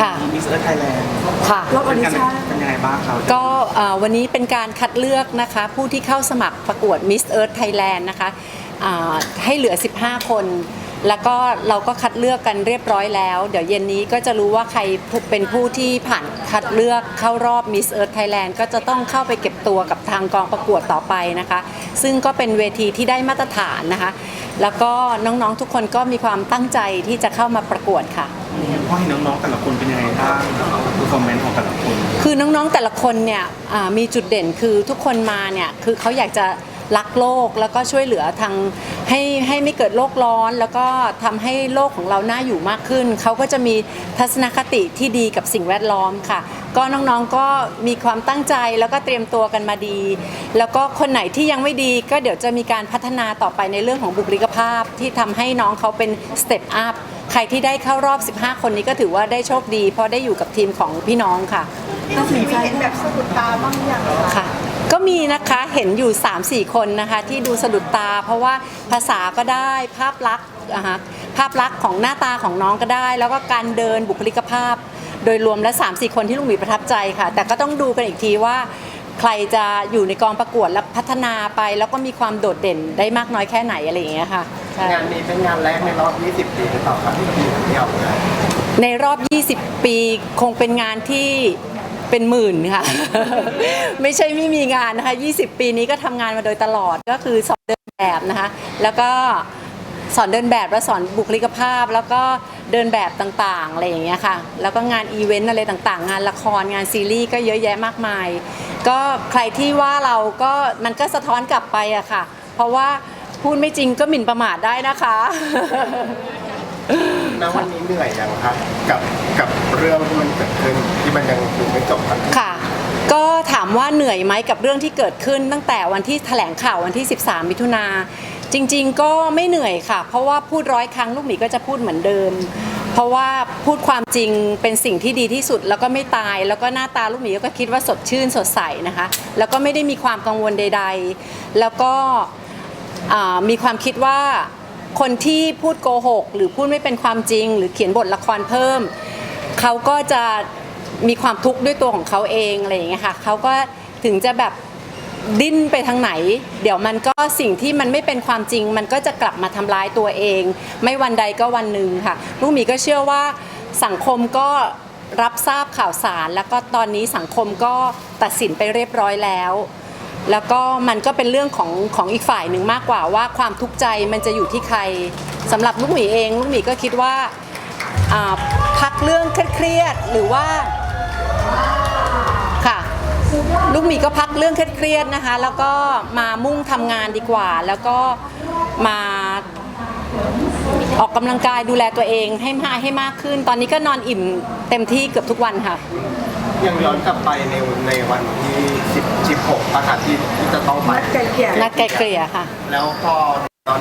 ค่ะมิสเอิร์ธไทยแลนด์ค่ะรอบออดิชั่นเป็นยังไงบ้างครับก็เอ่อวันนี้เป็นการคัดเลือกนะคะ ผู้ที่เข้าสมัครประกวด Miss Earth Thailand นะคะอ่าให้เหลือ 15 คน แล้วก็เราก็คัดเลือกกันเรียบร้อยแล้ว เดี๋ยวเย็นนี้ก็จะรู้ว่าใครเป็นผู้ที่ผ่านคัดเลือกเข้ารอบ Miss Earth Thailand ก็จะต้องเข้าไปเก็บตัวกับทางกองประกวดต่อไปนะคะ ซึ่งก็เป็นเวทีที่ได้มาตรฐานนะคะ แล้วก็น้องๆทุกคนก็มีความตั้งใจที่จะเข้ามาประกวดค่ะ พ่อเห็นน้องๆแต่ละคนเป็นยังไงบ้างคือคอมเมนต์ของแต่ละคน คือน้องๆแต่ละคนเนี่ยอ่ามีจุดเด่นคือทุกคนมาเนี่ยคือเขาอยากจะรักโลกแล้วก็ช่วยเหลือทางให้ให้ไม่เกิดโลกร้อน แล้วก็ทำให้โลกของเราน่าอยู่มากขึ้น เขาก็จะมีทัศนคติที่ดีกับสิ่งแวดล้อมค่ะ ก็น้องๆก็มีความตั้งใจแล้วก็เตรียมตัวกันมาดี แล้วก็คนไหนที่ยังไม่ดีก็เดี๋ยวจะมีการพัฒนาต่อไปในเรื่องของบุคลิกภาพที่ทำให้น้องเขาเป็นสเต็ปอัพ ใครที่ได้เข้ารอบ 15 คนนี้ก็ถือว่าได้โชคดี เพราะได้อยู่กับทีมของพี่น้องค่ะ ตัดสินใจเห็นแบบสะดุดตาบ้างอย่างคะค่ะก็มีนะคะเห็นอยู่ 3-4 คนนะคะที่ดูสะดุดตา เพราะว่าภาษาก็ได้ภาพลักษณ์อ่าฮะภาพลักษณ์ของหน้าตาของน้องก็ได้ แล้วก็การเดินบุคลิกภาพ โดยรวมและ3-4 คนที่ลุงหมีประทับใจค่ะ แต่ก็ต้องดูกันอีกทีว่า ใครจะอยู่ในกองประกวดและพัฒนาไป แล้วก็มีความโดดเด่นได้มากน้อยแค่ไหนอะไรอย่างเงี้ยค่ะใช่ งานนี้เป็นงานแรกในรอบ 20 ปีหรือเปล่าครับที่พี่ที่ออกงานในรอบ 20 ปีคงเป็นงานที่เป็นหมื่นค่ะ ไม่ใช่ไม่มีงานนะคะ 20 ปีนี้ก็ทำงานมาโดยตลอดก็คือสอนเดินแบบนะคะ แล้วก็สอนเดินแบบและสอนบุคลิกภาพ แล้วก็เดินแบบต่างๆอะไรอย่างเงี้ยค่ะ แล้วก็งานอีเวนต์อะไรต่างๆ งานละครงานซีรีส์ก็เยอะแยะมากมาย ก็ใครที่ว่าเราก็มันก็สะท้อนกลับไปอะค่ะ เพราะว่า พูดไม่จริงก็หมิ่นประมาทได้นะคะ ณวันนี้เหนื่อยยังครับกับกับเรื่องที่มันเกิดขึ้นที่มันยังคือไม่จบครับค่ะ ก็ถามว่าเหนื่อยไหมกับเรื่องที่เกิดขึ้นตั้งแต่วันที่แถลงข่าววันที่ 13 มิถุนา จริง ๆ ก็ไม่เหนื่อยค่ะ เพราะว่าพูดร้อยครั้งลูกหมีก็จะพูดเหมือนเดิม เพราะว่าพูดความจริงเป็นสิ่งที่ดีที่สุดแล้วก็ไม่ตาย แล้วก็หน้าตาลูกหมีก็คิดว่าสดชื่นสดใสนะคะ แล้วก็ไม่ได้มีความกังวลใด ๆ แล้วก็ อ่ามีความคิดว่าคนที่พูดโกหก หรือพูดไม่เป็นความจริง หรือเขียนบทละครเพิ่ม เขาก็จะมีความทุกข์ด้วยตัวของเขาเองอะไรอย่างเงี้ยค่ะเขาก็ถึงจะแบบดิ้นไปทางไหน เดี๋ยวมันก็สิ่งที่มันไม่เป็นความจริง มันก็จะกลับมาทำร้ายตัวเอง ไม่วันใดก็วันหนึ่งค่ะลูกหมีก็เชื่อว่าสังคมก็รับทราบข่าวสาร แล้วก็ตอนนี้สังคมก็ตัดสินไปเรียบร้อยแล้ว แล้วก็มันก็เป็นเรื่องของของอีกฝ่ายหนึ่งมากกว่าว่าความทุกข์ใจมันจะอยู่ที่ใครสำหรับลูกหมีเองลูกหมีก็คิดว่าพักเรื่องเครียดหรือว่าค่ะลูกหมีก็พักเรื่องเครียดนะคะ แล้วก็มามุ่งทำงานดีกว่า แล้วก็มา ออกกำลังกายดูแลตัวเองให้มากให้มากขึ้น ตอนนี้ก็นอนอิ่มเต็มที่เกือบทุกวันค่ะ ยังย้อนกลับไปในในวันที่10 16ประกาศที่ที่จะต้องไปนัดไกลเกลี่ยนัดไกลเกลี่ยค่ะ แล้วพอตอน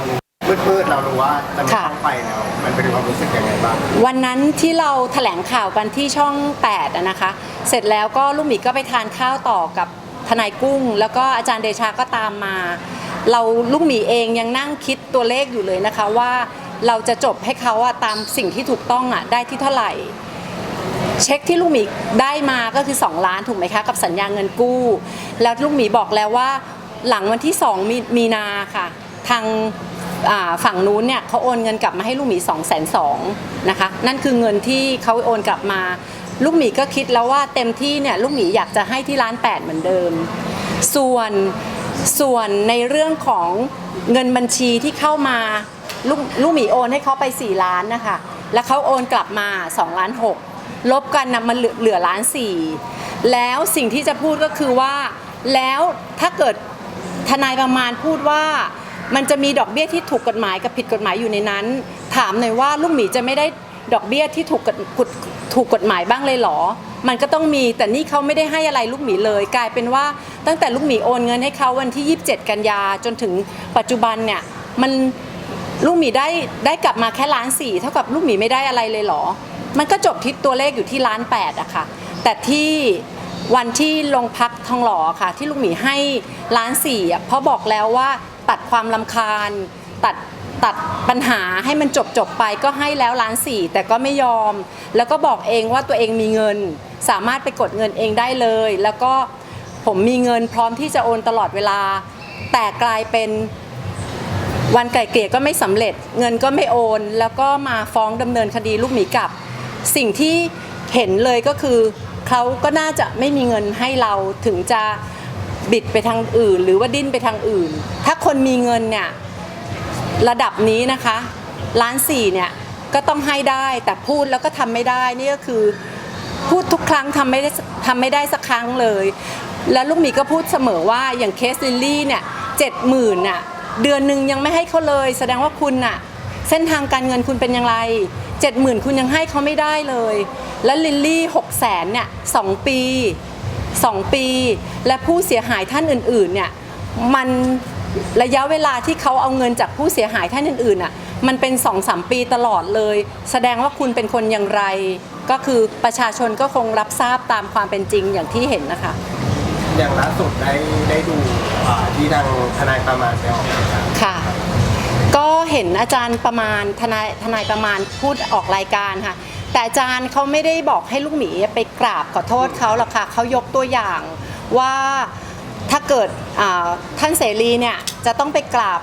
มืดๆเรารู้ว่าจะไม่ค่ะต้องไปแล้วมันเป็นความรู้สึกยังไงบ้างวันนั้นที่เราแถลงข่าวกันที่ช่อง8อะนะคะ เสร็จแล้วก็ลูกหมีก็ไปทานข้าวต่อกับทนายกุ้ง แล้วก็อาจารย์เดชาก็ตามมา เราลูกหมีเองยังนั่งคิดตัวเลขอยู่เลยนะคะว่า เราจะจบให้เขาอะตามสิ่งที่ถูกต้องอะได้ที่เท่าไหร่ เช็คที่ลูกหมีได้มาก็คือ 2 ล้านถูกไหมคะ กับสัญญาเงินกู้ แล้วลูกหมีบอกแล้วว่า หลังวันที่2มีมีนาค่ะ ทางฝั่งนู้นเนี่ยเขาโอนเงินกลับมาให้ลูกหมี2 2 0 0 0นะคะ นั่นคือเงินที่เขาโอนกลับมา ลูกหมีก็คิดแล้วว่าเต็มที่เนี่ยลูกหมีอยากจะให้ที่ล้านแปดเหมือนเดิม ส่วนส่วนในเรื่องของเงินบัญชีที่เข้ามา ลูกลูกหมีโอนให้เขาไป 4 ล้านนะคะ แล้วเขาโอนกลับมา2ล้าน6ลบกันนะมันเหลือเหลือล้านสี่แล้วสิ่งที่จะพูดก็คือว่า แล้วถ้าเกิดทนายประมาณพูดว่า มันจะมีดอกเบี้ยที่ถูกกฎหมายกับผิดกฎหมายอยู่ในนั้น ถามหน่อยว่าลูกหมีจะไม่ได้ดอกเบี้ยที่ถูกกฎถูกกฎหมายบ้างเลยเหรอ มันก็ต้องมีแต่นี่เขาไม่ได้ให้อะไรลูกหมีเลย กลายเป็นว่าตั้งแต่ลูกหมีโอนเงินให้เขาวันที่ 27 กันยาจนถึงปัจจุบันเนี่ยมัน ลูกหมีได้ได้กลับมาแค่ล้านสี่เท่ากับลูกหมีไม่ได้อะไรเลยเหรอ มันก็จบที่ตัวเลขอยู่ที่ล้านแปดอะค่ะ แต่ที่วันที่ลงพักทองหล่อค่ะ ที่ลูกหมีให้ล้านสี่อะเพราะบอกแล้วว่าตัดความลำคาญ ตัดตัดปัญหาให้มันจบจบไปก็ให้แล้วล้านสี่แต่ก็ไม่ยอม แล้วก็บอกเองว่าตัวเองมีเงิน สามารถไปกดเงินเองได้เลย แล้วก็ผมมีเงินพร้อมที่จะโอนตลอดเวลา แต่กลายเป็น วันไก่เกลี่ยก็ไม่สำเร็จ เงินก็ไม่โอน แล้วก็มาฟ้องดำเนินคดีลูกหมีกลับ สิ่งที่เห็นเลยก็คือเขาก็น่าจะไม่มีเงินให้เราถึงจะบิดไปทางอื่น หรือว่าดิ้นไปทางอื่น ถ้าคนมีเงินเนี่ยระดับนี้นะคะล้านสี่เนี่ยก็ต้องให้ได้แต่พูดแล้วก็ทำไม่ได้นี่ก็คือพูดทุกครั้งทำไม่ได้ทำไม่ได้สักครั้งเลย แล้วลูกหมีก็พูดเสมอว่าอย่างเคสลิลลี่เนี่ยเจ็ดหมื่นน่ะ เดือนหนึ่งยังไม่ให้เขาเลย แสดงว่าคุณน่ะเส้นทางการเงินคุณเป็นอย่างไรเจ็ดหมื่นคุณยังให้เขาไม่ได้เลย แล้วลิลลี่หกแสนเนี่ยสองปี2ปี และผู้เสียหายท่านอื่นๆเนี่ยมันระยะเวลาที่เขาเอาเงินจากผู้เสียหายท่านอื่นๆอะมันเป็น2องสามปีตลอดเลย แสดงว่าคุณเป็นคนอย่างไร ก็คือประชาชนก็คงรับทราบตามความเป็นจริงอย่างที่เห็นนะคะ อย่างล่าสุดได้ได้ดู ที่ทางทนายประมาณไปออกรายการค่ะ ก็เห็นอาจารย์ประมาณทนายทนายประมาณพูดออกรายการค่ะ แต่อาจารย์เขาไม่ได้บอกให้ลูกหมีไปกราบขอโทษเขาหรอกค่ะเขายกตัวอย่างว่าถ้าเกิดอ่าท่านเสรีเนี่ยจะต้องไปกราบ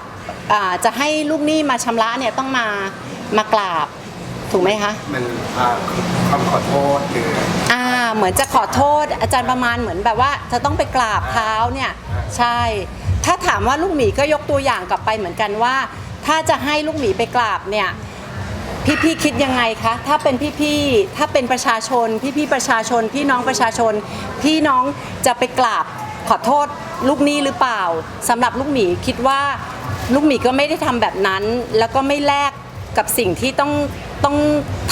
อ่าจะให้ลูกหนี้มาชำระเนี่ยต้องมามากราบถูกไหมคะ มันอ่าคำขอโทษหรือ อ่า เหมือนจะขอโทษอาจารย์ประมาณเหมือนแบบว่า จะต้องไปกราบเท้าเนี่ยใช่ ถ้าถามว่าลูกหมีก็ยกตัวอย่างกลับไปเหมือนกันว่า ถ้าจะให้ลูกหมีไปกราบเนี่ยพี่ๆคิดยังไงคะ ถ้าเป็นพี่ๆถ้าเป็นประชาชน พี่ๆประชาชน พี่น้องประชาชน พี่น้องจะไปกราบขอโทษลูกหนี้หรือเปล่าสำหรับลูกหมีคิดว่าลูกหมีก็ไม่ได้ทำแบบนั้น แล้วก็ไม่แลกกับสิ่งที่ต้องต้อง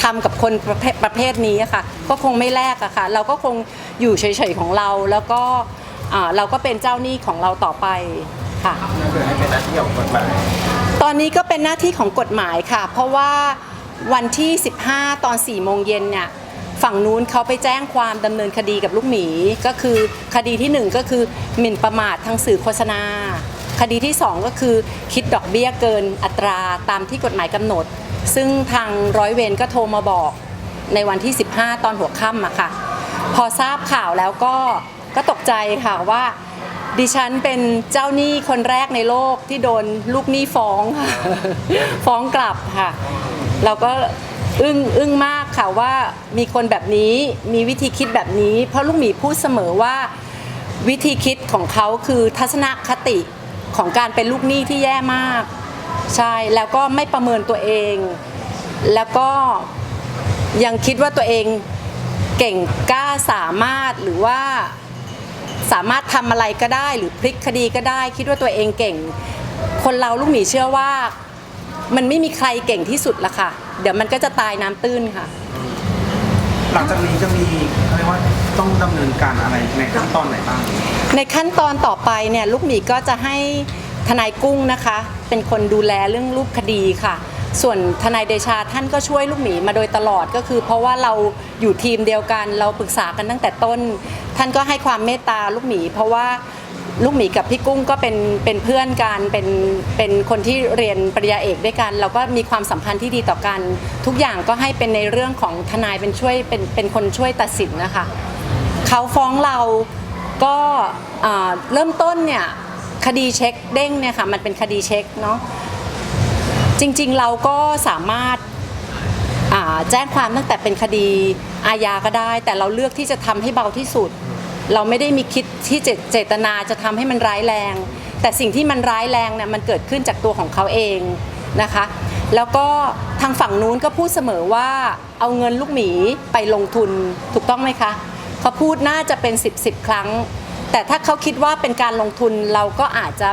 ทำกับคนประเภทประเภทนี้อะค่ะ ก็คงไม่แลกอะค่ะ เราก็คงอยู่เฉยๆของเราแล้วก็อ่าเราก็เป็นเจ้าหนี้ของเราต่อไปค่ะก็คือให้เป็นหน้าที่ของกฎหมายตอนนี้ก็เป็นหน้าที่ของกฎหมายค่ะ เพราะว่าวันที่ 15 ตอน4โมงเย็นเนี่ยฝั่งนู้นเขาไปแจ้งความดำเนินคดีกับลูกหมี ก็คือคดีที่1ก็คือหมิ่นประมาททางสื่อโฆษณา คดีที่2ก็คือคิดดอกเบี้ยเกินอัตราตามที่กฎหมายกำหนด ซึ่งทางร้อยเวรก็โทรมาบอกในวันที่ 15 ตอนหัวค่ำอะค่ะ พอทราบข่าวแล้วก็ก็ตกใจค่ะว่า ดิฉันเป็นเจ้าหนี้คนแรกในโลกที่โดนลูกหนี้ฟ้องค่ะฟ้องกลับค่ะ เราก็อึ้งอึ้งมากค่ะว่ามีคนแบบนี้มีวิธีคิดแบบนี้ เพราะลูกหมีพูดเสมอว่าวิธีคิดของเขาคือทัศนคติของการเป็นลูกหนี้ที่แย่มาก ใช่แล้วก็ไม่ประเมินตัวเอง แล้วก็ยังคิดว่าตัวเองเก่งกล้าสามารถหรือว่าสามารถทำอะไรก็ได้หรือพลิกคดีก็ได้ คิดว่าตัวเองเก่ง คนเราลูกหมีเชื่อว่า มันไม่มีใครเก่งที่สุดละค่ะ เดี๋ยวมันก็จะตายน้ำตื้นค่ะ หลังจากนี้จะมีเขาเรียกว่าต้องดำเนินการอะไรในขั้นตอนไหนบ้าง ในขั้นตอนต่อไปเนี่ยลูกหมีก็จะให้ทนายกุ้งนะคะ เป็นคนดูแลเรื่องรูปคดีค่ะ ส่วนทนายเดชาท่านก็ช่วยลูกหมีมาโดยตลอดก็คือ เพราะว่าเราอยู่ทีมเดียวกัน เราปรึกษากันตั้งแต่ต้น ท่านก็ให้ความเมตตาลูกหมี เพราะว่าลูกหมีกับพี่กุ้งก็เป็นเป็นเพื่อนกันเป็นเป็นคนที่เรียนปริญญาเอกด้วยกัน เราก็มีความสัมพันธ์ที่ดีต่อกัน ทุกอย่างก็ให้เป็นในเรื่องของทนายเป็นช่วยเป็นเป็นคนช่วยตัดสินนะคะเขาฟ้องเราก็เริ่มต้นเนี่ย คดีเช็คเด้งเนี่ยค่ะมันเป็นคดีเช็คเนาะจริงๆเราก็สามารถาแจ้งความตั้งแต่เป็นคดีอาญาก็ได้ แต่เราเลือกที่จะทำให้เบาที่สุด เราไม่ได้มีคิดที่เจเจตนาจะทำให้มันร้ายแรง แต่สิ่งที่มันร้ายแรงเนี่ยมันเกิดขึ้นจากตัวของเขาเองนะคะ แล้วก็ทางฝั่งนู้นก็พูดเสมอว่าเอาเงินลูกหมีไปลงทุนถูกต้องไหมคะเขาพูดน่าจะเป็น 10บสครั้ง แต่ถ้าเขาคิดว่าเป็นการลงทุนเราก็อาจจะ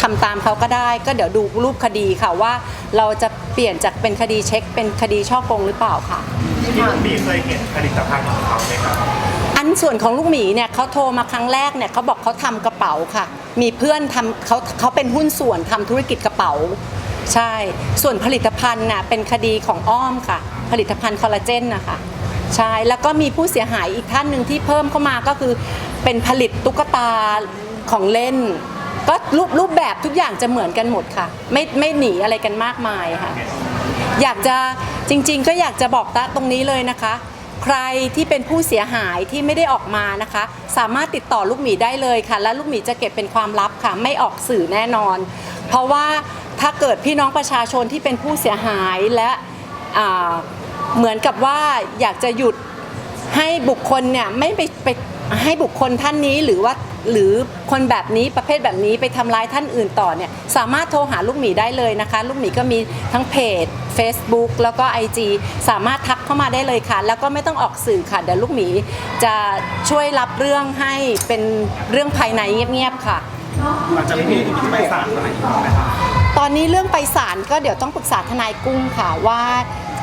ทำตามเขาก็ได้ ก็เดี๋ยวดูรูปคดีค่ะว่า เราจะเปลี่ยนจากเป็นคดีเช็ค เป็นคดีช่อโกงหรือเปล่าค่ะที่ลูกหมีเคยเห็นผลิตภัณฑ์ของเขาไหมครับอันส่วนของลูกหมีเนี่ยเขาโทรมาครั้งแรกเนี่ยเขาบอกเขาทำกระเป๋าค่ะ มีเพื่อนทำเขาเขาเป็นหุ้นส่วนทำธุรกิจกระเป๋า ใช่ ส่วนผลิตภัณฑ์น่ะเป็นคดีของอ้อมค่ะ ผลิตภัณฑ์คอลลาเจนนะคะ ใช่แล้วก็มีผู้เสียหายอีกท่านหนึ่งที่เพิ่มเข้ามาก็คือ เป็นผลิตตุ๊กตาของเล่น ก็รูปรูปแบบทุกอย่างจะเหมือนกันหมดค่ะ ไม่ไม่หนีอะไรกันมากมายค่ะ อยากจะจริง ๆ ก็อยากจะบอกตะตรงนี้เลยนะคะ ใครที่เป็นผู้เสียหายที่ไม่ได้ออกมานะคะ สามารถติดต่อลูกหมีได้เลยค่ะ และลูกหมีจะเก็บเป็นความลับค่ะ ไม่ออกสื่อแน่นอน เพราะว่าถ้าเกิดพี่น้องประชาชนที่เป็นผู้เสียหายและอ่า เหมือนกับว่าอยากจะหยุดให้บุคคลเนี่ยไม่ไปไปให้บุคคลท่านนี้หรือว่าหรือคนแบบนี้ประเภทแบบนี้ไปทำร้ายท่านอื่นต่อเนี่ยสามารถโทรหาลูกหมีได้เลยนะคะ ลูกหมีก็มีทั้งเพจ Facebook แล้วก็ IG สามารถทักเข้ามาได้เลยค่ะ แล้วก็ไม่ต้องออกสื่อค่ะ เดี๋ยวลูกหมีจะช่วยรับเรื่องให้เป็นเรื่องภายในเงียบๆค่ะ หลังจากนี้จะไปศาลตัวไหนอีกไหมครับตอนนี้เรื่องไปศาลก็เดี๋ยวต้องปรึกษาทนายกุ้งค่ะว่า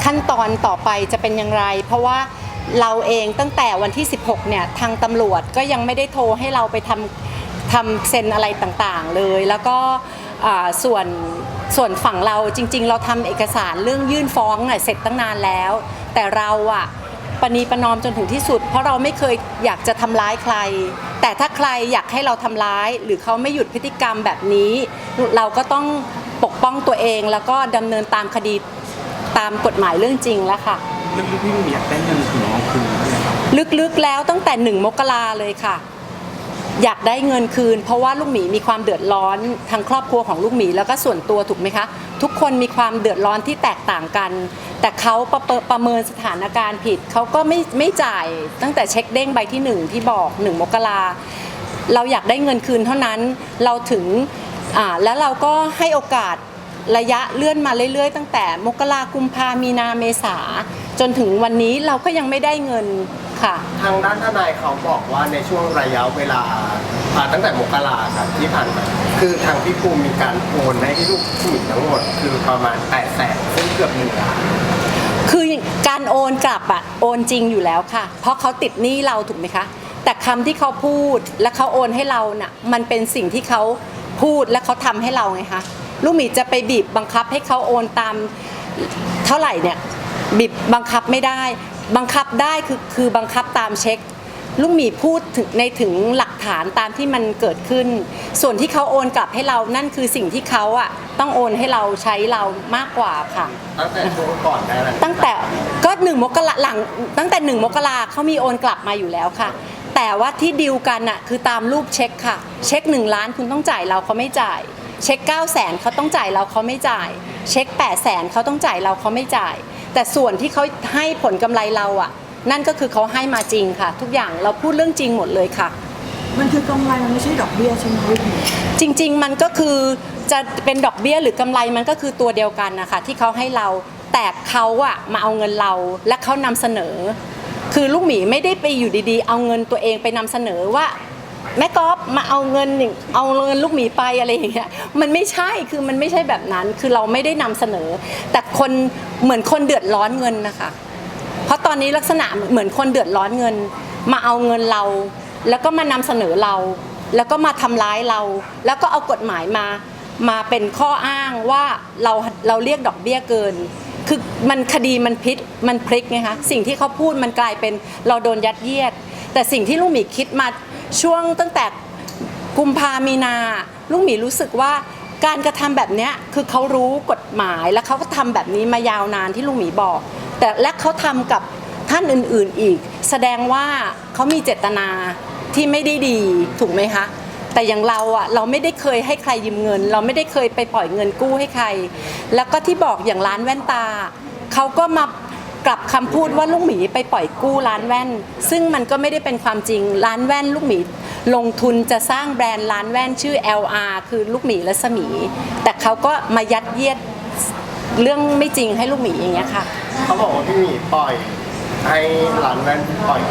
ขั้นตอนต่อไปจะเป็นอย่างไร เพราะว่าเราเองตั้งแต่วันที่ 16 เนี่ย ทางตำรวจก็ยังไม่ได้โทรให้เราไปทำทำเซ็นอะไรต่างๆเลย แล้วก็ส่วนส่วนฝั่งเราจริง ๆ เราทำเอกสารเรื่องยื่นฟ้องเน่ยเสร็จตั้งนานแล้ว แต่เราอะปณีประนอมจนถึงที่สุด เพราะเราไม่เคยอยากจะทำร้ายใคร แต่ถ้าใครอยากให้เราทำร้าย หรือเขาไม่หยุดพฤติกรรมแบบนี้ เราก็ต้องปกป้องตัวเองแล้วก็ดำเนินตามคดี ตามกฎหมายเรื่องจริงแล้วค่ะเรื่องที่พี่มีอยากได้เงินถึงเอาคืนไหมครับลึกๆแล้วตั้งแต่หนึ่งมกราเลยค่ะ อยากได้เงินคืน เพราะว่าลูกหมีมีความเดือดร้อนทั้งครอบครัวของลูกหมีแล้วก็ส่วนตัวถูกไหมคะ ทุกคนมีความเดือดร้อนที่แตกต่างกัน แต่เขาประเปิประเมินสถานการณ์ผิดเขาก็ไม่ไม่จ่ายตั้งแต่เช็คเด้งใบที่หนึ่งที่บอกหนึ่งมกราเราอยากได้เงินคืนเท่านั้นเราถึงอ่าแล้วเราก็ให้โอกาส ระยะเลื่อนมาเรื่อยๆ ตั้งแต่มกรากุมภามีนาเมษา จนถึงวันนี้เราก็ยังไม่ได้เงินค่ะ ทางด้านทนายเขาบอกว่าในช่วงระยะเวลาอ่าตั้งแต่มกราครับที่ผ่านมาคือทางพี่ภูมิมีการโอนให้ลูกผู้หญิงทั้งหมด คือประมาณ8ปดแสนซึ่งเกือบหนึ่งล้านคือการโอนกลับอะโอนจริงอยู่แล้วค่ะ เพราะเขาติดหนี้เราถูกไหมคะ แต่คำที่เขาพูดและเขาโอนให้เราน่ะมันเป็นสิ่งที่เขาพูดและเขาทำให้เราไงคะ ลูกหมีจะไปบีบบังคับให้เขาโอนตามเท่าไหร่เนี่ยบีบบังคับไม่ได้ บังคับได้คือคือบังคับตามเช็ค ลูกหมีพูดถึงในถึงหลักฐานตามที่มันเกิดขึ้น ส่วนที่เขาโอนกลับให้เรานั่นคือสิ่งที่เขาอะต้องโอนให้เราใช้เรามากกว่าค่ะ ตั้งแต่ช่วงก่อนได้แล้วตั้งแต่ก็หนึ่งมกราหลังตั้งแต่หนึ่งมกราเขามีโอนกลับมาอยู่แล้วค่ะ แต่ว่าที่ดิวกันน่ะคือตามรูปเช็คค่ะ เช็ค1ล้านคุณต้องจ่ายเราเขาไม่จ่าย เช็ค 9 0 0แสนเขาต้องจ่ายเราเขาไม่จ่าย เช็ค 8 0 0แสนเขาต้องจ่ายเราเขาไม่จ่าย แต่ส่วนที่เขาให้ผลกำไรเราอะ นั่นก็คือเขาให้มาจริงค่ะ ทุกอย่างเราพูดเรื่องจริงหมดเลยค่ะ มันคือกำไรมันไม่ใช่ดอกเบี้ยใช่ไหมพี่ จริงๆ มันก็คือจะเป็นดอกเบี้ยหรือกำไรมันก็คือตัวเดียวกันนะคะที่เขาให้เราแต่เขาอะมาเอาเงินเราและเขานำเสนอ คือลูกหมีไม่ได้ไปอยู่ดีๆ เอาเงินตัวเองไปนำเสนอว่า แม่ก๊อฟมาเอาเงินเอาเงินลูกหมีไปอะไรอย่างเงี้ยมันไม่ใช่คือมันไม่ใช่แบบนั้นคือเราไม่ได้นำเสนอ แต่คนเหมือนคนเดือดร้อนเงินนะคะ เพราะตอนนี้ลักษณะเหมือนคนเดือดร้อนเงิน มาเอาเงินเรา แล้วก็มานำเสนอเรา แล้วก็มาทำร้ายเรา แล้วก็เอากฎหมายมามาเป็นข้ออ้างว่าเราเราเรียกดอกเบี้ยเกิน คือมันคดีมันพิษมันพลิกไงคะสิ่งที่เขาพูดมันกลายเป็นเราโดนยัดเยียด แต่สิ่งที่ลุงหมีคิดมาช่วงตั้งแต่กุมภามีนาลุงหมีรู้สึกว่าการกระทำแบบเนี้ยคือเขารู้กฎหมายแล้วเขาก็ทำแบบนี้มายาวนานที่ลุงหมีบอก แต่และเขาทำกับท่านอื่นๆอีก แสดงว่าเขามีเจตนาที่ไม่ได้ดีถูกไหมคะแต่อย่างเราอะเราไม่ได้เคยให้ใครยืมเงิน เราไม่ได้เคยไปปล่อยเงินกู้ให้ใคร แล้วก็ที่บอกอย่างร้านแว่นตาเขาก็มา กลับคำพูดว่าลูกหมีไปปล่อยกู้ร้านแว่น ซึ่งมันก็ไม่ได้เป็นความจริงร้านแว่นลูกหมีลงทุนจะสร้างแบรนด์ร้านแว่นชื่อ LR คือลูกหมีและสมี แต่เขาก็มายัดเยียดเรื่องไม่จริงให้ลูกหมีอย่างเงี้ยค่ะ เขาบอกว่าพี่หมีปล่อย ให้ร้านแว่นปล่อย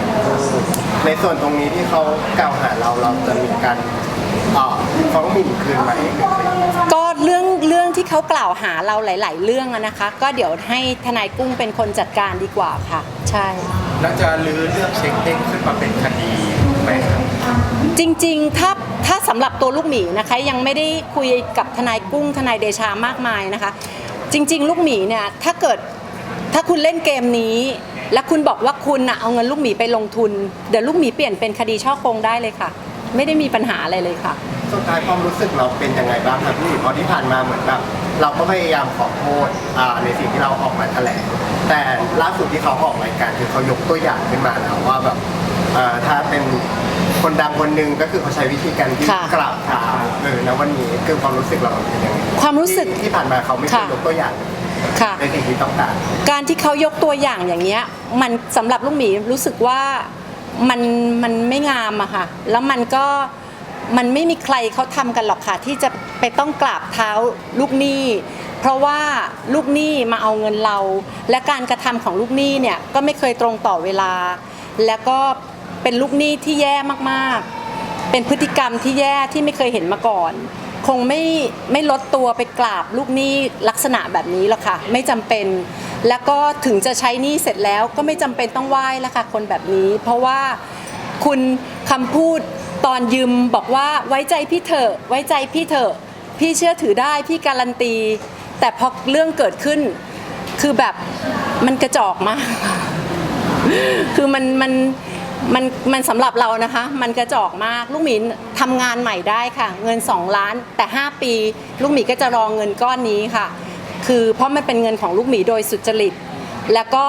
ในส่วนตรงนี้ที่เขากล่าวหาเราเราจะมีการอ่อฟ้องหมิ่นคืนไหม ก็ เรื่องเรื่องที่เขากล่าวหาเราหลาย ๆ เรื่องอะนะคะ ก็เดี๋ยวให้ทนายกุ้งเป็นคนจัดการดีกว่าค่ะ ใช่ แล้วจะลื้อเรื่องเช็คเด้งขึ้นมาเป็นคดีไหมครับจริง ๆ ถ้าถ้าสำหรับตัวลูกหมีนะคะ ยังไม่ได้คุยกับทนายกุ้งทนายเดชามากมายนะคะ จริง ๆ ลูกหมีเนี่ยถ้าเกิดถ้าคุณเล่นเกมนี้ และคุณบอกว่าคุณน่ะเอาเงินลูกหมีไปลงทุน เดี๋ยวลูกหมีเปลี่ยนเป็นคดีช่อโกงได้เลยค่ะ ไม่ได้มีปัญหาอะไรเลยค่ะ สุดท้ายความรู้สึกเราเป็นยังไงบ้างครับพี่เพราะที่ผ่านมาเหมือนแบบ เราก็พยายามขอโทษอ่าในสิ่งที่เราออกมาแถลงแต่ล่าสุดที่เขาออกรายการคือเขายกตัวอย่างขึ้นมาแล้วว่าแบบอ่าถ้าเป็นคนดังคนหนึ่งก็คือเขาใช้วิธีการที่ค่ะกราบเท้าเออแล้ววันนี้คือความรู้สึกเราเป็นยังไงความรู้สึกที่ที่ผ่านมาเขาไม่เคยค่ะ ยกตัวอย่างค่ะ ในสิ่งที่ต้องการ การที่เขายกตัวอย่างอย่างเงี้ย มันสำหรับลูกหมีรู้สึกว่ามันมันไม่งามอะค่ะ แล้วมันก็ มันไม่มีใครเขาทำกันหรอกค่ะที่จะไปต้องกราบเท้าลูกหนี้ เพราะว่าลูกหนี้มาเอาเงินเรา และการกระทำของลูกหนี้เนี่ยก็ไม่เคยตรงต่อเวลา แล้วก็เป็นลูกหนี้ที่แย่มากๆ เป็นพฤติกรรมที่แย่ที่ไม่เคยเห็นมาก่อน คงไม่ไม่ลดตัวไปกราบลูกหนี้ลักษณะแบบนี้หรอกค่ะ ไม่จำเป็น แล้วก็ถึงจะใช้หนี้เสร็จแล้วก็ไม่จำเป็นต้องไหว้แล้วค่ะคนแบบนี้ เพราะว่าคุณคำพูด ตอนยืมบอกว่าไว้ใจพี่เถอะไว้ใจพี่เถอะพี่เชื่อถือได้พี่การันตี แต่พอเรื่องเกิดขึ้น คือแบบมันกระจอกมาก คือมันมันมันมันสำหรับเรานะคะ มันกระจอกมากลูกหมีทำงานใหม่ได้ค่ะ เงิน 2 ล้านแต่ 5 ปี ลูกหมีก็จะรองเงินก้อนนี้ค่ะ คือเพราะมันเป็นเงินของลูกหมีโดยสุจริต แล้วก็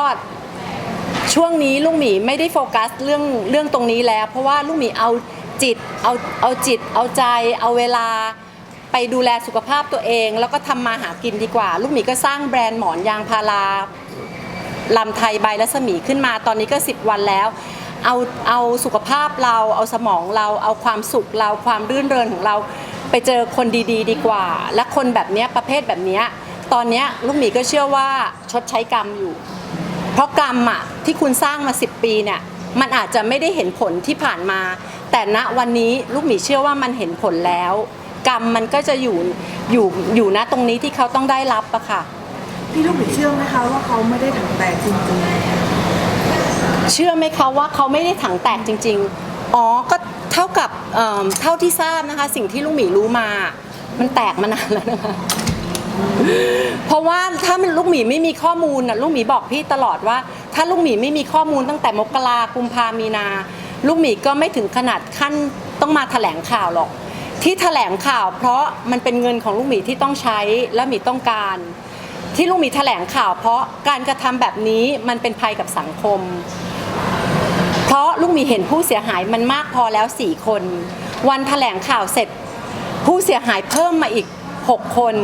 ช่วงนี้ลูกหมีไม่ได้โฟกัสเรื่องเรื่องตรงนี้แล้ว เพราะว่าลูกหมีเอา จิตเอาเอาจิต เอาใจ เอาเวลาไปดูแลสุขภาพตัวเอง แล้วก็ทำมาหากินดีกว่า ลูกหมีก็สร้างแบรนด์หมอนยางพาราลำไทยใบรัศมีขึ้นมาตอนนี้ก็ 10 วันแล้ว เอาเอาสุขภาพเราเอาสมองเราเอาความสุขเราความรื่นเริงของเรา ไปเจอคนดีๆดีกว่า และคนแบบนี้ประเภทแบบนี้ตอนนี้ลูกหมีก็เชื่อว่าชดใช้กรรมอยู่ เพราะกรรมอะที่คุณสร้างมา 10 ปีเนี่ยมันอาจจะไม่ได้เห็นผลที่ผ่านมา แต่ณวันนี้ลูกหมีเชื่อว่ามันเห็นผลแล้ว กรรมมันก็จะอยู่อยู่อยู่ณตรงนี้ที่เขาต้องได้รับอะค่ะ พี่ลูกหมีเชื่อไหมคะว่าเขาไม่ได้ถังแตกจริงเชื่อไหมคะว่าเขาไม่ได้ถังแตกจริง ๆ อ๋อก็เท่ากับเอิ่มเท่าที่ทราบนะคะ สิ่งที่ลุงหมีรู้มา มันแตกมานานแล้วนะคะเพราะว่าถ้ามันลูกหมีไม่มีข้อมูลน่ะลูกหมีบอกพี่ตลอดว่า ถ้าลูกหมีไม่มีข้อมูลตั้งแต่มกรากุมภามีนา ลูกหมีก็ไม่ถึงขนาดขั้นต้องมาแถลงข่าวหรอก ที่แถลงข่าวเพราะมันเป็นเงินของลูกหมีที่ต้องใช้และหมีต้องการ ที่ลูกหมีแถลงข่าว เพราะการกระทำแบบนี้มันเป็นภัยกับสังคม เพราะลูกหมีเห็นผู้เสียหายมันมากพอแล้ว4คน วันแถลงข่าวเสร็จ ผู้เสียหายเพิ่มมาอีก6คน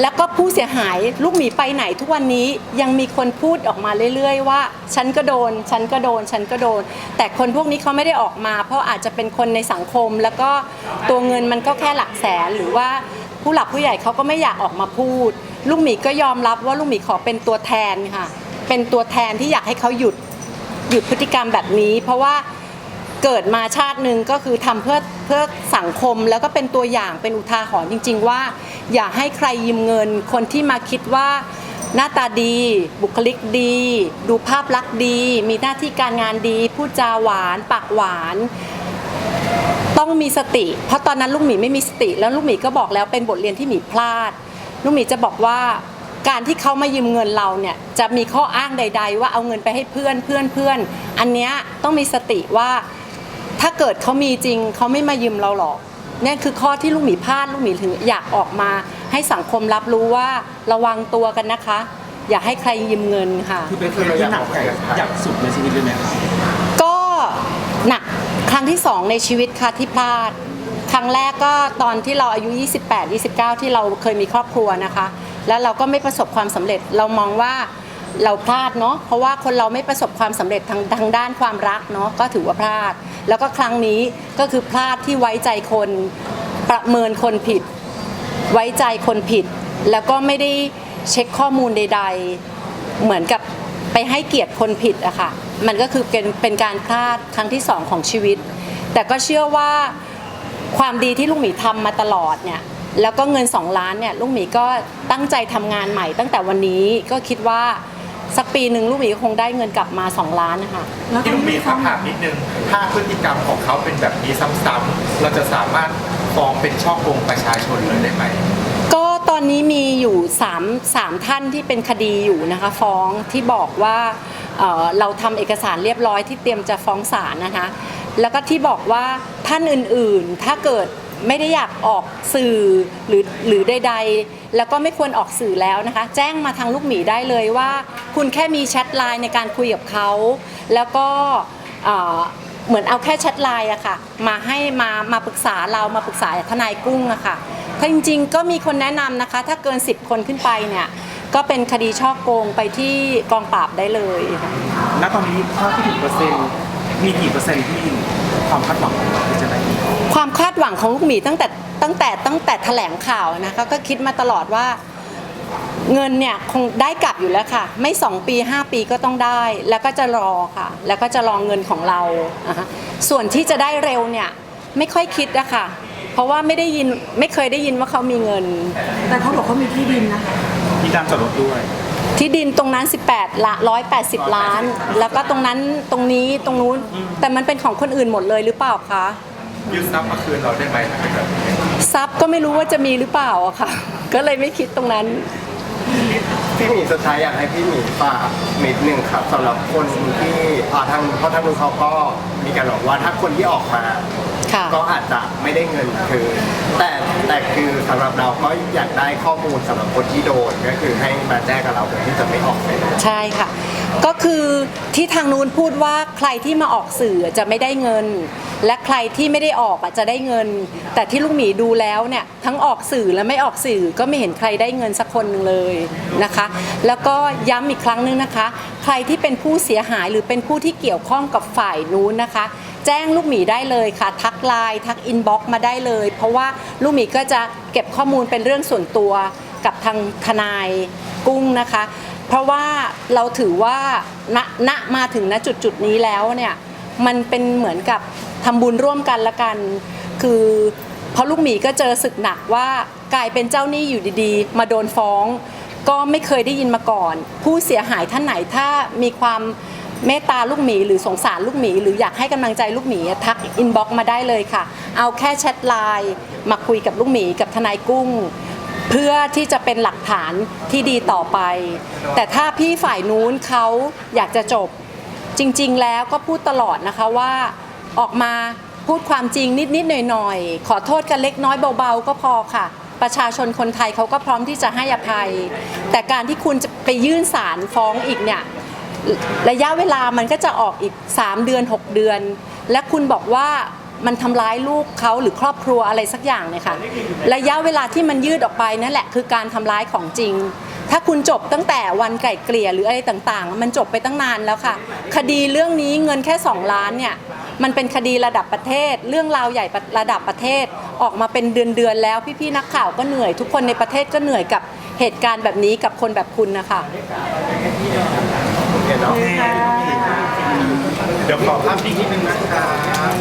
แล้วก็ผู้เสียหายลูกหมีไปไหนทุกวันนี้ยังมีคนพูดออกมาเรื่อย ๆ ว่า ฉันก็โดน ฉันก็โดน ฉันก็โดน แต่คนพวกนี้เขาไม่ได้ออกมา เพราะอาจจะเป็นคนในสังคม แล้วก็ตัวเงินมันก็แค่หลักแสนหรือว่าผู้หลักผู้ใหญ่เขาก็ไม่อยากออกมาพูด ลูกหมีก็ยอมรับว่าลูกหมีขอเป็นตัวแทนค่ะ เป็นตัวแทนที่อยากให้เขาหยุดหยุดพฤติกรรมแบบนี้ เพราะว่าเกิดมาชาติหนึ่งก็คือทำเพื่อ เพื่อสังคมแล้วก็เป็นตัวอย่างเป็นอุทาหรณ์จริง ๆ ว่า อย่าให้ใครยืมเงิน คนที่มาคิดว่าหน้าตาดี บุคลิกดี ดูภาพลักษณ์ดี มีหน้าที่การงานดีพูดจาหวาน ปากหวาน ต้องมีสติ เพราะตอนนั้นลูกหมีไม่มีสติ แล้วลูกหมีก็บอกแล้วเป็นบทเรียนที่หมีพลาด ลูกหมีจะบอกว่าการที่เขามายืมเงินเราเนี่ยจะมีข้ออ้างใด ๆ ว่าเอาเงินไปให้เพื่อนเพื่อนเพื่อนอันเนี้ยต้องมีสติว่า ถ้าเกิดเขามีจริงเขาไม่มายืมเราหรอกเนี่ยคือข้อที่ลูกหมีพลาดลูกหมีถึงอยากออกมา ให้สังคมรับรู้ว่าระวังตัวกันนะคะ อย่าให้ใครยืมเงินค่ะ คือเป็นเคสที่หนักอยากสุดในชีวิตเลยไหมครับก็หนักครั้งที่สองในชีวิตค่ะที่พลาด ครั้งแรกก็ตอนที่เราอายุ 28 29 ที่เราเคยมีครอบครัวนะคะ แล้วเราก็ไม่ประสบความสำเร็จเรามองว่า เราพลาดเนาะเพราะว่าคนเราไม่ประสบความสำเร็จทางทางด้านความรักเนาะก็ถือว่าพลาด แล้วก็ครั้งนี้ก็คือพลาดที่ไว้ใจคนประเมินคนผิด ไว้ใจคนผิด แล้วก็ไม่ได้เช็คข้อมูลใด ๆ เหมือนกับไปให้เกียรติคนผิดอะค่ะมันก็คือเป็นเป็นการพลาดครั้งที่สองของชีวิต แต่ก็เชื่อว่าความดีที่ลุงหมีทำมาตลอดเนี่ยแล้วก็เงิน 2 ล้านเนี่ยลุงหมีก็ตั้งใจทำงานใหม่ตั้งแต่วันนี้ก็คิดว่า สักปีหนึ่งลุงหมีก็คงได้เงินกลับมา 2 ล้านนะคะๆแล้วตอที่นลุงนี้มีเขาคำถามนิดนึง ถ้าพฤติกรรมของเขาเป็นแบบนี้ซ้ำๆเราจะสามารถฟ้องเป็นช่อโกงประชาชนเลยได้ไหม ก็ตอนนี้มีอยู่3 3ท่านที่เป็นคดีอยู่นะคะฟ้องที่บอกว่าเอ่อเราทำเอกสารเรียบร้อยที่เตรียมจะฟ้องศาลนะคะ แล้วก็ที่บอกว่าท่านอื่นๆ ถ้าเกิด ไม่ได้อยากออกสื่อหรือหรือใดๆ แล้วก็ไม่ควรออกสื่อแล้วนะคะ แจ้งมาทางลูกหมีได้เลยว่า คุณแค่มีแชทไลน์ในการคุยกับเขา แล้วก็เหมือนเอาแค่แชทไลน์อะค่ะ มาให้มามาปรึกษาเรามาปรึกษาทนายกุ้งอะค่ะถ้าจริงๆก็มีคนแนะนำนะคะ ถ้าเกิน 10 คนขึ้นไปเนี่ยก็เป็นคดีช่อโกงไปที่กองปราบได้เลยณตอนนี้ถ้าพูดถึงเปอร์เซ็นต์มีกี่เปอร์เซ็นต์ที่ความคาดหวังของเราที่จะได้ ความคาดหวังของลูกหมีตั้งแต่ตั้งแต่ตั้งแต่แถลงข่าวนะคะก็คิดมาตลอดว่าเงินเนี่ยคงได้กลับอยู่แล้วค่ะ ไม่ 2 ปี 5 ปีก็ต้องได้ แล้วก็จะรอค่ะ แล้วก็จะรอเงินของเราอะฮะส่วนที่จะได้เร็วเนี่ยไม่ค่อยคิดอะค่ะเพราะว่าไม่ได้ยินไม่เคยได้ยินว่าเขามีเงิน แต่เขาบอกเขามีที่ดินนะคะมีการจอดรถด้วย ที่ดินตรงนั้น 18ละ180 ล้าน แล้วก็ตรงนั้นตรงนี้ตรงนู้น แต่มันเป็นของคนอื่นหมดเลยหรือเปล่าคะ ยืดซับมาคืนเราได้ไหมถ้าเป็นแบบนี้ทรัพย์ก็ไม่รู้ว่าจะมีหรือเปล่าอะค่ะ ก็เลยไม่คิดตรงนั้น พี่หมีสุดท้ายอยากให้พี่หมีฝากนิดนึงครับสำหรับคนที่อ่าทางเพราะทางนู้นเขาก็มีการบอกว่าถ้าคนที่ออกมา ค่ะ ก็อาจจะไม่ได้เงินคืนแต่แต่คือสำหรับเราก็อยากได้ข้อมูลสำหรับคนที่โดนก็คือให้มาแจ้งกับเราโดยที่จะไม่ออกไปใช่ค่ะ ก็คือที่ทางนู้นพูดว่าใครที่มาออกสื่อจะไม่ได้เงิน และใครที่ไม่ได้ออกอะจะได้เงิน แต่ที่ลูกหมีดูแล้วเนี่ยทั้งออกสื่อและไม่ออกสื่อก็ไม่เห็นใครได้เงินสักคนหนึ่งเลยนะคะ แล้วก็ย้ำอีกครั้งนึงนะคะ ใครที่เป็นผู้เสียหายหรือเป็นผู้ที่เกี่ยวข้องกับฝ่ายนู้นนะคะ แจ้งลูกหมีได้เลยค่ะ ทักไลน์ทักอินบ็อกมาได้เลย เพราะว่าลูกหมีก็จะเก็บข้อมูลเป็นเรื่องส่วนตัวกับทางทนายกุ้งนะคะ เพราะว่าเราถือว่าณณมาถึงณจุดจุดนี้แล้วเนี่ยมันเป็นเหมือนกับ ทำบุญร่วมกันละกัน คือเพราะลูกหมีก็เจอศึกหนักว่ากลายเป็นเจ้าหนี้อยู่ดีๆ มาโดนฟ้อง ก็ไม่เคยได้ยินมาก่อน ผู้เสียหายท่านไหนถ้ามีความเมตตาลูกหมีหรือสงสารลูกหมี หรืออยากให้กำลังใจลูกหมีทักอินบ็อกมาได้เลยค่ะ เอาแค่แชทไลน์มาคุยกับลูกหมีกับทนายกุ้ง เพื่อที่จะเป็นหลักฐานที่ดีต่อไป แต่ถ้าพี่ฝ่ายนู้นเขาอยากจะจบจริง ๆ แล้วก็พูดตลอดนะคะว่า ออกมาพูดความจริงนิดๆหน่อยๆ ขอโทษกันเล็กน้อยเบาๆ ก็พอค่ะ ประชาชนคนไทยเขาก็พร้อมที่จะให้อภัย แต่การที่คุณจะไปยื่นศาลฟ้องอีกเนี่ยระยะเวลามันก็จะออกอีก 3 เดือน 6 เดือน และคุณบอกว่ามันทำร้ายลูกเขาหรือครอบครัวอะไรสักอย่างเนี่ยค่ะ ระยะเวลาที่มันยืดออกไปนั่นแหละคือการทำร้ายของจริง ถ้าคุณจบตั้งแต่วันไก่เกลี่ยหรืออะไรต่างๆ มันจบไปตั้งนานแล้วค่ะ คดีเรื่องนี้เงินแค่ 2 ล้านเนี่ย มันเป็นคดีระดับประเทศ เรื่องราวใหญ่ระดับประเทศออกมาเป็นเดือนๆแล้วพี่ๆนักข่าวก็เหนื่อย ทุกคนในประเทศก็เหนื่อยกับเหตุการณ์แบบนี้กับคนแบบคุณนะคะโอเคเนาะเดี๋ยวขอภาพอีกนิดนึงนะครับ